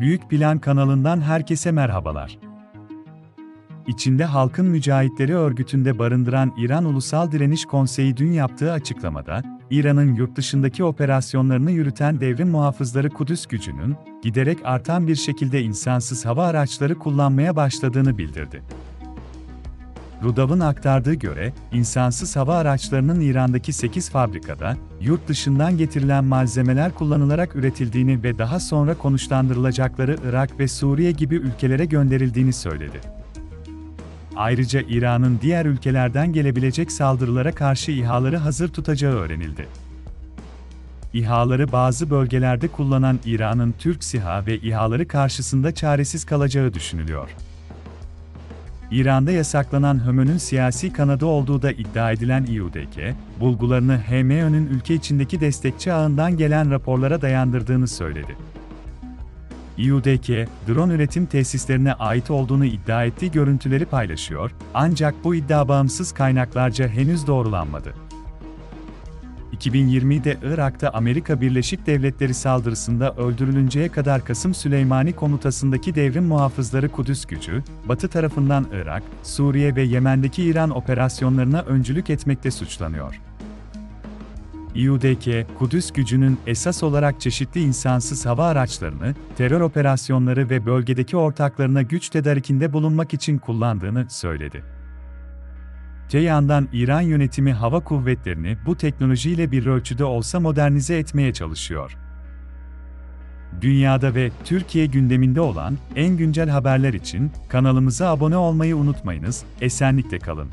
Büyük Plan kanalından herkese merhabalar. İçinde Halkın Mücahitleri örgütünde barındıran İran Ulusal Direniş Konseyi dün yaptığı açıklamada, İran'ın yurt dışındaki operasyonlarını yürüten devrim muhafızları Kudüs gücünün, giderek artan bir şekilde insansız hava araçları kullanmaya başladığını bildirdi. Rudav'ın aktardığı göre, insansız hava araçlarının İran'daki 8 fabrikada, yurt dışından getirilen malzemeler kullanılarak üretildiğini ve daha sonra konuşlandırılacakları Irak ve Suriye gibi ülkelere gönderildiğini söyledi. Ayrıca İran'ın diğer ülkelerden gelebilecek saldırılara karşı İHA'ları hazır tutacağı öğrenildi. İHA'ları bazı bölgelerde kullanan İran'ın Türk SİHA ve İHA'ları karşısında çaresiz kalacağı düşünülüyor. İran'da yasaklanan HÖMÖ'nün siyasi kanadı olduğu da iddia edilen İUDK, bulgularını HMÖ'nün ülke içindeki destekçi ağından gelen raporlara dayandırdığını söyledi. İUDK, drone üretim tesislerine ait olduğunu iddia ettiği görüntüleri paylaşıyor, ancak bu iddia bağımsız kaynaklarca henüz doğrulanmadı. 2020'de Irak'ta Amerika Birleşik Devletleri saldırısında öldürülünceye kadar Kasım Süleymani komutasındaki devrim muhafızları Kudüs gücü, Batı tarafından Irak, Suriye ve Yemen'deki İran operasyonlarına öncülük etmekte suçlanıyor. İUDK, Kudüs gücünün esas olarak çeşitli insansız hava araçlarını, terör operasyonları ve bölgedeki ortaklarına güç tedarikinde bulunmak için kullandığını söyledi. Te yandan İran yönetimi hava kuvvetlerini bu teknolojiyle bir ölçüde olsa modernize etmeye çalışıyor. Dünyada ve Türkiye gündeminde olan en güncel haberler için kanalımıza abone olmayı unutmayınız, esenlikle kalın.